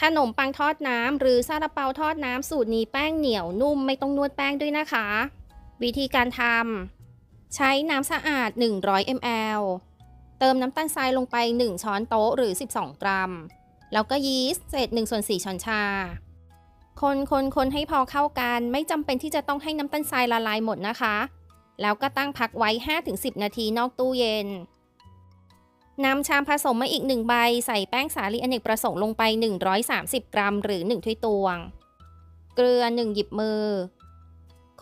ขนมปังทอดน้ำหรือซาลาเปาทอดน้ำสูตรนี้แป้งเหนียวนุ่มไม่ต้องนวดแป้งด้วยนะคะ วิธีการทำใช้น้ำสะอาด 100 ml เติมน้ำตาลทรายลงไป 1 ช้อนโต๊ะหรือ 12 กรัม แล้วก็ยีสต์เศษ1ส่วน4ช้อนชา คนคนคนให้พอเข้ากันไม่จำเป็นที่จะต้องให้น้ำตาลทรายละลายหมดนะคะ แล้วก็ตั้งพักไว้ 5-10 นาทีนอกตู้เย็น นำชามผสมมาอีก 1 ใบ ใส่แป้งสาลีอเนกประสงค์ลงไป 130 กรัม หรือ 1 ถ้วยตวง เกลือ 1 หยิบมือ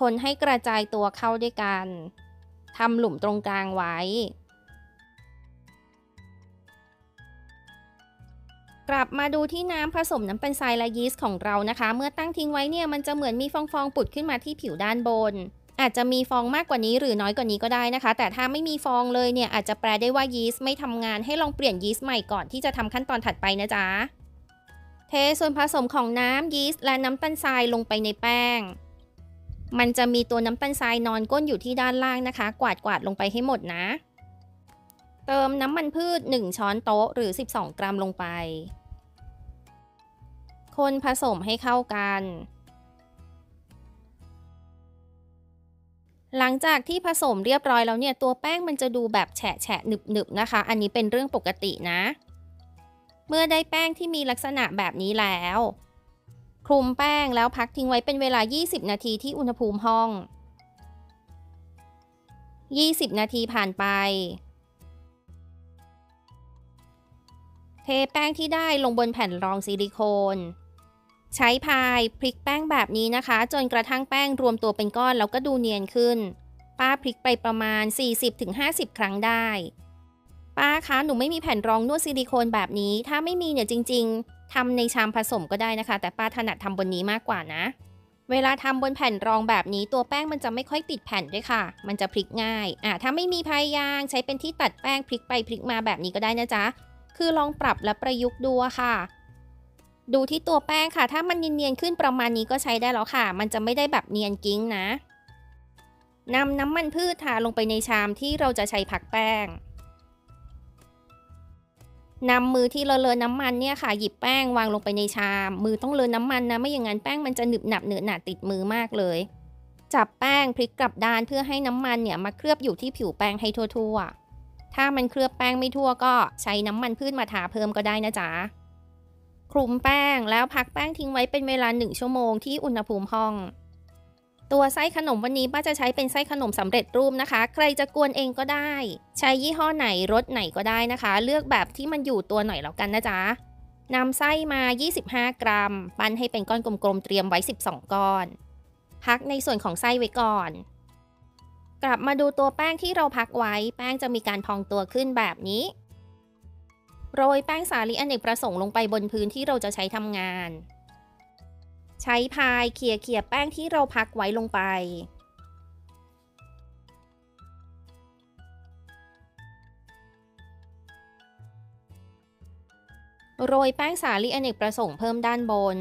คนให้กระจายตัวเข้าด้วยกันทำหลุมตรงกลางไว้ กลับมาดูที่น้ำผสมน้ำเป็นทรายและยีสต์ของเรานะคะ เมื่อตั้งทิ้งไว้เนี่ยมันจะเหมือนมีฟองๆ ปุดขึ้นมาที่ผิวด้านบน อาจจะมีฟองมากกว่านี้หรือน้อยกว่านี้ก็ได้นะคะ แต่ถ้าไม่มีฟองเลยเนี่ยอาจจะแปลได้ว่ายีสต์ไม่ทำงานให้ลองเปลี่ยนยีสต์ใหม่ก่อนที่จะทำขั้นตอนถัดไปนะจ๊ะเทส่วนผสมของน้ำยีสต์และน้ำตาลทรายลงไปในแป้ง มันจะมีตัวน้ำตาลทรายนอนก้นอยู่ที่ด้านล่างนะคะ กวาดกวาดลงไปให้หมดนะ เติมน้ำมันพืช 1 ช้อนโต๊ะหรือ 12 กรัมลงไป คนผสมให้เข้ากัน หลังจากที่ผสมเรียบร้อยแล้วเนี่ยตัวแป้งมันจะดูแบบแฉะแฉะหนึบหนึบๆนะคะ อันนี้เป็นเรื่องปกตินะ เมื่อได้แป้งที่มีลักษณะแบบนี้แล้ว คลุมแป้งแล้วพักทิ้งไว้เป็นเวลา 20 นาทีที่อุณหภูมิห้อง 20 นาทีผ่านไป เทแป้งที่ได้ลงบนแผ่นรองซิลิโคน ใช้พายพลิกแป้งแบบนี้นะคะ จนกระทั่งแป้งรวมตัวเป็นก้อนแล้วก็ดูเนียนขึ้น ป้าพลิกไปประมาณ 40-50 ครั้งได้ ป้าคะหนูไม่มีแผ่นรองนวดซิลิโคนแบบนี้ ถ้าไม่มีเนี่ยจริง ๆทำในชามผสมก็ได้นะคะ แต่ป้าถนัดทำบนนี้มากกว่านะ เวลาทำบนแผ่นรองแบบนี้ตัวแป้งมันจะไม่ค่อยติดแผ่นด้วยค่ะ มันจะพลิกง่ายอะถ้าไม่มีพายยางใช้เป็นที่ตัดแป้งพลิกไปพลิกมาแบบนี้ก็ได้นะจ๊ะคือลองปรับและประยุกต์ดูค่ะ ดูที่ตัวแป้งค่ะ ถ้ามันเนียนๆขึ้นประมาณนี้ก็ใช้ได้แล้วค่ะ มันจะไม่ได้แบบเนียนกิ้งนะนำน้ำมันพืชทาลงไปในชามที่เราจะใช้ผักแป้งนำมือที่เลอะๆน้ำมันเนี่ยค่ะ หยิบแป้งวางลงไปในชาม มือต้องเลอะน้ำมันนะไม่อย่างนั้นแป้งมันจะหนึบหนับเหนอะหนาติดมือมากเลย จับแป้งพลิกกลับด้านเพื่อให้น้ำมันเนี่ยมาเคลือบอยู่ที่ผิวแป้งให้ทั่วๆถ้ามันเคลือบแป้งไม่ทั่วก็ใช้น้ำมันพืชมาทาเพิ่มก็ได้นะจ๊ะ คลุมแป้งแล้วพักแป้งทิ้งไว้เป็นเวลา 1 ชั่วโมงที่อุณหภูมิห้อง ตัวไส้ขนมวันนี้ป้าจะใช้เป็นไส้ขนมสำเร็จรูปนะคะ ใครจะกวนเองก็ได้ ใช้ยี่ห้อไหนรสไหนก็ได้นะคะ เลือกแบบที่มันอยู่ตัวหน่อยแล้วกันนะจ๊ะนำไส้มา 25 กรัม ปั้นให้เป็นก้อนกลมๆ เตรียมไว้ 12 ก้อน พักในส่วนของไส้ไว้ก่อน กลับมาดูตัวแป้งที่เราพักไว้ แป้งจะมีการพองตัวขึ้นแบบนี้ โรยแป้งสาลีอเนกประสงค์ลงไปบนพื้นที่เราจะใช้ทำงาน ใช้พายเขี่ยเขี่ยแป้งที่เราพักไว้ลงไป โรยแป้งสาลีอเนกประสงค์เพิ่มด้านบน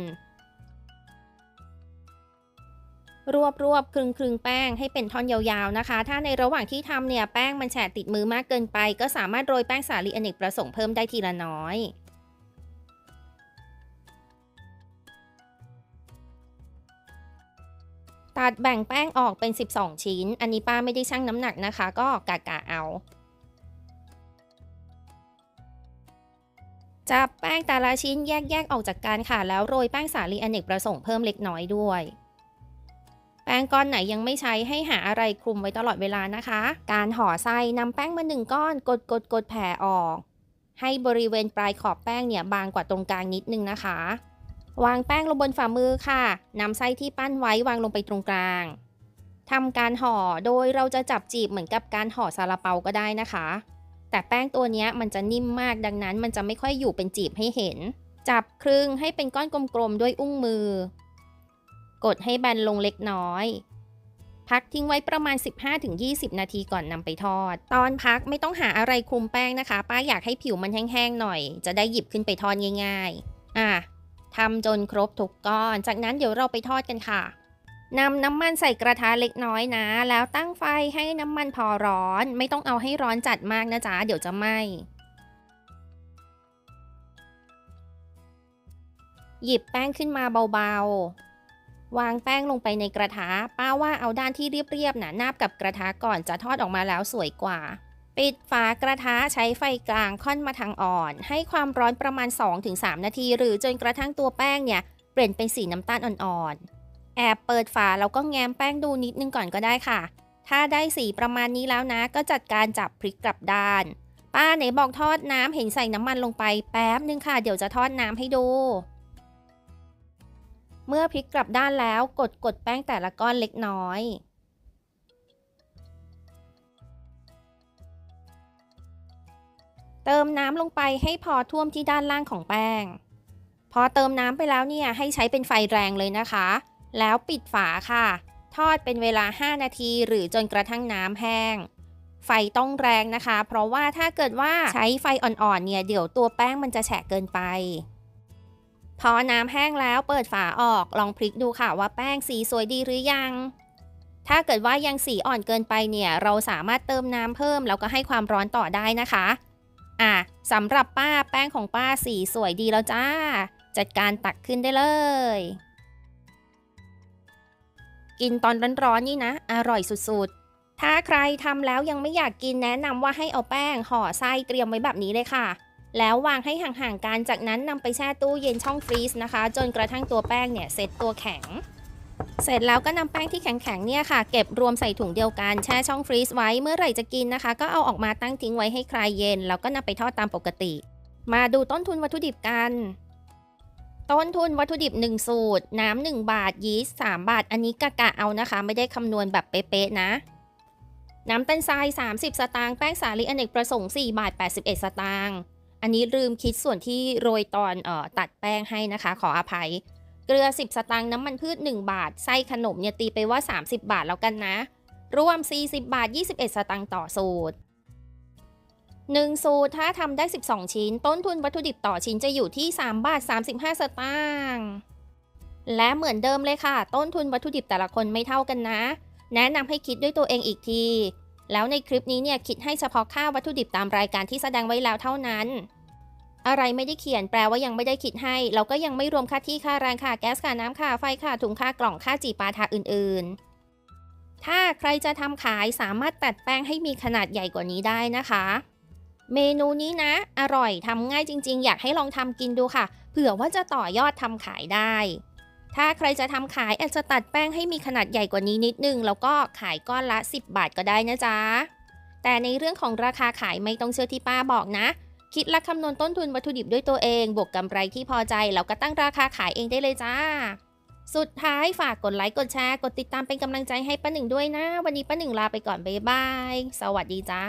รวบรวบคลึงคลึงแป้งให้เป็นท่อนยาวๆนะคะ ถ้าในระหว่างที่ทำเนี่ยแป้งมันแฉะติดมือมากเกินไป ก็สามารถโรยแป้งสาลีอเนกประสงค์เพิ่มได้ทีละน้อยตัดแบ่งแป้งออกเป็น 12 ชิ้น อันนี้ป้าไม่ได้ชั่งน้ำหนักนะคะ ก็กะกะเอา จับแป้งแต่ละชิ้นแยกๆออกจากกันค่ะ แล้วโรยแป้งสาลีอเนกประสงค์เพิ่มเล็กน้อยด้วย ป้งก้อนไหนยังไม่ใช้ให้หาอะไรคลุมไว้ตลอดเวลานะคะ การห่อไส้นำแป้งมาหนึ่งก้อน กดกดกดแผ่ออก ให้บริเวณปลายขอบแป้งเนี่ยบางกว่าตรงกลางนิดนึงนะคะ วางแป้งลงบนฝ่ามือค่ะนำไส้ที่ปั้นไว้วางลงไปตรงกลางทำการห่อโดยเราจะจับจีบเหมือนกับการห่อซาลาเปาก็ได้นะคะ แต่แป้งตัวนี้มันจะนิ่มมากดังนั้น มันจะไม่ค่อยอยู่เป็นจีบให้เห็น จับครึ่งให้เป็นก้อนกลมๆด้วยอุ้งมือ กดให้แบนลงเล็กน้อย พักทิ้งไว้ประมาณ 15-20 นาทีก่อนนำไปทอด ตอนพักไม่ต้องหาอะไรคลุมแป้งนะคะ ป้าอยากให้ผิวมันแห้งๆหน่อย จะได้หยิบขึ้นไปทอดง่าย ๆ อะทำจนครบทุกก้อน จากนั้นเดี๋ยวเราไปทอดกันค่ะนำน้ำมันใส่กระทะเล็กน้อยนะ แล้วตั้งไฟให้น้ำมันพอร้อน ไม่ต้องเอาให้ร้อนจัดมากนะจ๊ะ เดี๋ยวจะไหม้หยิบแป้งขึ้นมาเบาๆ วางแป้งลงไปในกระทะ ป้าว่าเอาด้านที่เรียบๆหนะนาบกับกระทะก่อนจะทอดออกมาแล้วสวยกว่า ปิดฝากระทะใช้ไฟกลางค่อนมาทางอ่อน ให้ความร้อนประมาณ 2-3 นาที หรือจนกระทั่งตัวแป้งเนี่ย เปลี่ยนเป็นสีน้ำตาลอ่อนๆ แอบเปิดฝาแล้วก็แง้มแป้งดูนิดนึงก่อนก็ได้ค่ะ ถ้าได้สีประมาณนี้แล้วนะ ก็จัดการจับพลิกกลับด้าน ป้าไหนบอกทอดน้ำเห็นใส่น้ำมันลงไปแป๊บนึงค่ะ เดี๋ยวจะทอดน้ำให้ดู เมื่อพลิกกลับด้านแล้วกดกดแป้งแต่ละก้อนเล็กน้อย เติมน้ำลงไปให้พอท่วมที่ด้านล่างของแป้ง พอเติมน้ำไปแล้วเนี่ยให้ใช้เป็นไฟแรงเลยนะคะ แล้วปิดฝาค่ะ ทอดเป็นเวลา 5 นาทีหรือจนกระทั่งน้ำแห้ง ไฟต้องแรงนะคะ เพราะว่าถ้าเกิดว่าใช้ไฟอ่อนๆเนี่ยเดี๋ยวตัวแป้งมันจะแฉะเกินไป พอน้ำแห้งแล้วเปิดฝาออกลองพลิกดูค่ะว่าแป้งสีสวยดีหรือยัง ถ้าเกิดว่ายังสีอ่อนเกินไปเนี่ยเราสามารถเติมน้ำเพิ่มแล้วก็ให้ความร้อนต่อได้นะคะ อะสำหรับป้าแป้งของป้าสีสวยดีแล้วจ้า จัดการตักขึ้นได้เลย กินตอนร้อนๆนี่นะ อร่อยสุดๆ ถ้าใครทำแล้วยังไม่อยากกินแนะนำว่าให้เอาแป้งห่อไส้เตรียมไว้แบบนี้เลยค่ะ แล้ววางให้ห่างๆกันจากนั้นนำไปแช่ตู้เย็นช่องฟรีซนะคะ จนกระทั่งตัวแป้งเนี่ยเซ็ตตัวแข็ง เสร็จแล้วก็นำแป้งที่แข็งๆเนี่ยค่ะ เก็บรวมใส่ถุงเดียวกันแช่ช่องฟรีซไว้เมื่อไหร่จะกินนะคะ ก็เอาออกมาตั้งทิ้งไว้ให้คลายเย็น แล้วก็นำไปทอดตามปกติ มาดูต้นทุนวัตถุดิบกันต้นทุนวัตถุดิบ 1 สูตร น้ำ1บาท ยีสต์3บาท อันนี้กะกะเอานะคะ ไม่ได้คำนวณแบบเป๊ะๆนะ น้ำตาลทราย 30 สตางค์ แป้งสาลีอเนกประสงค์ 4 บาท 81 สตางค์ อันนี้ลืมคิดส่วนที่โรยตอนออตัดแป้งให้นะคะ ขออภัย เกลือ 10 สตางค์น้ำมันพืช 1 บาท ไส้ขนมเนี่ยตีไปว่า 30 บาทแล้วกันนะ รวม 40 บาท 21 สตางค์ต่อสูตร 1 สูตรถ้าทำได้ 12 ชิ้น ต้นทุนวัตถุดิบต่อชิ้นจะอยู่ที่ 3 บาท 35 สตางค์และเหมือนเดิมเลยค่ะ ต้นทุนวัตถุดิบแต่ละคนไม่เท่ากันนะ แนะนำให้คิดด้วยตัวเองอีกที แล้วในคลิปนี้เนี่ยคิดให้เฉพาะค่าวัตถุดิบตามรายการที่แสดงไว้แล้วเท่านั้น อะไรไม่ได้เขียนแปลว่ายังไม่ได้คิดให้ เราก็ยังไม่รวมค่าที่ค่าแรงค่าแก๊สค่าน้ำค่าไฟค่าถุงค่ากล่องค่าจีปาถาอื่นๆ ถ้าใครจะทำขายสามารถตัดแป้งให้มีขนาดใหญ่กว่านี้ได้นะคะ เมนูนี้นะ อร่อยทำง่ายจริง ๆ อยากให้ลองทำกินดูค่ะ เผื่อว่าจะต่อยอดทำขายได้ ถ้าใครจะทำขายอาจจะตัดแป้งให้มีขนาดใหญ่กว่านี้นิดนึง แล้วก็ขายก้อนละ 10 บาทก็ได้นะจ๊ะ แต่ในเรื่องของราคาขายไม่ต้องเชื่อที่ป้าบอกนะ คิดและคำนวณต้นทุนวัตถุดิบด้วยตัวเอง บวกกำไรที่พอใจแล้วก็ตั้งราคาขายเองได้เลยจ้า สุดท้ายฝากกดไลค์กดแชร์กดติดตามเป็นกำลังใจให้ป้าหนึ่งด้วยนะ วันนี้ป้าหนึ่งลาไปก่อนบ๊ายบาย สวัสดีจ้า